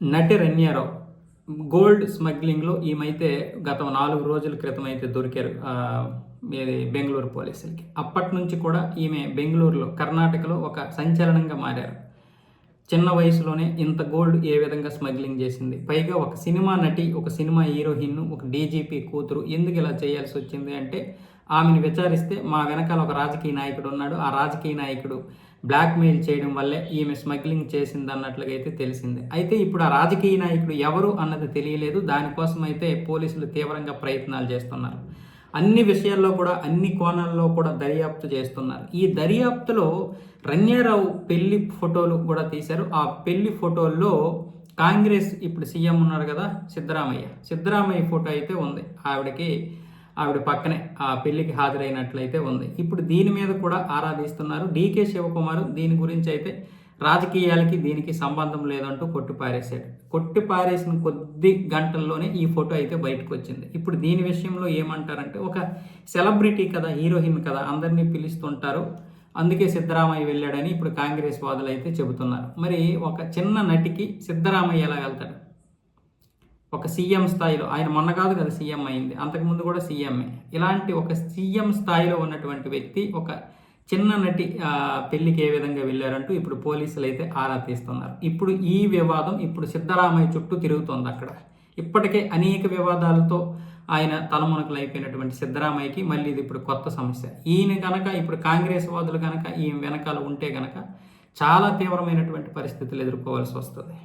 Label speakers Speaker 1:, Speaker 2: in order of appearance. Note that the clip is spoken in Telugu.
Speaker 1: నటి రన్యారావు గోల్డ్ స్మగ్లింగ్లో ఈమైతే గత నాలుగు రోజుల క్రితం అయితే దొరికారు ఇది బెంగళూరు పోలీసులకి. అప్పటి నుంచి కూడా ఈమె బెంగళూరులో కర్ణాటకలో ఒక సంచలనంగా మారారు. చిన్న వయసులోనే ఇంత గోల్డ్ ఏ విధంగా స్మగ్లింగ్ చేసింది? పైగా ఒక సినిమా నటి ఒక సినిమా హీరోయిన్ ఒక డీజీపీ కూతురు ఎందుకు ఇలా చేయాల్సి వచ్చింది అంటే ఆమెను విచారిస్తే మా వెనకాల ఒక రాజకీయ నాయకుడు ఉన్నాడు. ఆ రాజకీయ నాయకుడు బ్లాక్మెయిల్ చేయడం వల్లే ఈమె స్మగ్లింగ్ చేసింది అన్నట్లుగా అయితే తెలిసింది. అయితే ఇప్పుడు ఆ రాజకీయ నాయకుడు ఎవరు అన్నది తెలియలేదు. దానికోసం అయితే పోలీసులు తీవ్రంగా ప్రయత్నాలు చేస్తున్నారు. అన్ని విషయాల్లో కూడా అన్ని కోణాల్లో కూడా దర్యాప్తు చేస్తున్నారు. ఈ దర్యాప్తులో రన్యారావు పెళ్ళి ఫోటోలు కూడా తీశారు. ఆ పెళ్ళి ఫోటోల్లో కాంగ్రెస్ ఇప్పుడు సీఎం ఉన్నారు కదా సిద్ధరామయ్య. సిద్ధరామయ్య ఫోటో అయితే ఉంది. ఆవిడకి ఆవిడ పక్కనే ఆ పెళ్ళికి హాజరైనట్లయితే ఉంది. ఇప్పుడు దీని మీద కూడా ఆరాధిస్తున్నారు. డీకే శివకుమార్ దీని గురించి అయితే రాజకీయాలకి దీనికి సంబంధం లేదంటూ కొట్టి పారేశాడు. కొట్టి పారేసిన కొద్ది గంటల్లోనే ఈ ఫోటో అయితే బయటకు వచ్చింది. ఇప్పుడు దీని విషయంలో ఏమంటారంటే ఒక సెలబ్రిటీ కదా హీరోయిన్ కదా అందరినీ పిలుస్తుంటారు. అందుకే సిద్ధరామయ్య వెళ్ళాడని ఇప్పుడు కాంగ్రెస్ వాదులు అయితే చెబుతున్నారు. మరి ఒక చిన్న నటికి సిద్ధరామయ్య ఎలా వెళ్తాడు? ఒక సీఎం స్థాయిలో ఆయన మొన్న కాదు కదా సీఎం అయింది అంతకుముందు కూడా సీఎంఏ ఇలాంటి ఒక సీఎం స్థాయిలో ఉన్నటువంటి వ్యక్తి ఒక చిన్న నటి పెళ్ళికి ఏ విధంగా వెళ్ళారంటూ ఇప్పుడు పోలీసులు అయితే ఆరా తీస్తున్నారు. ఇప్పుడు ఈ వివాదం ఇప్పుడు సిద్ధరామయ్య చుట్టూ తిరుగుతోంది అక్కడ. ఇప్పటికే అనేక వివాదాలతో ఆయన తలమునకలు అయిపోయినటువంటి సిద్ధరామయ్యకి మళ్ళీ ఇది ఇప్పుడు కొత్త సమస్య. ఈయన కనుక ఇప్పుడు కాంగ్రెస్ వాదులు కనుక ఈయన వెనకాల ఉంటే కనుక చాలా తీవ్రమైనటువంటి పరిస్థితులు ఎదుర్కోవాల్సి వస్తుంది.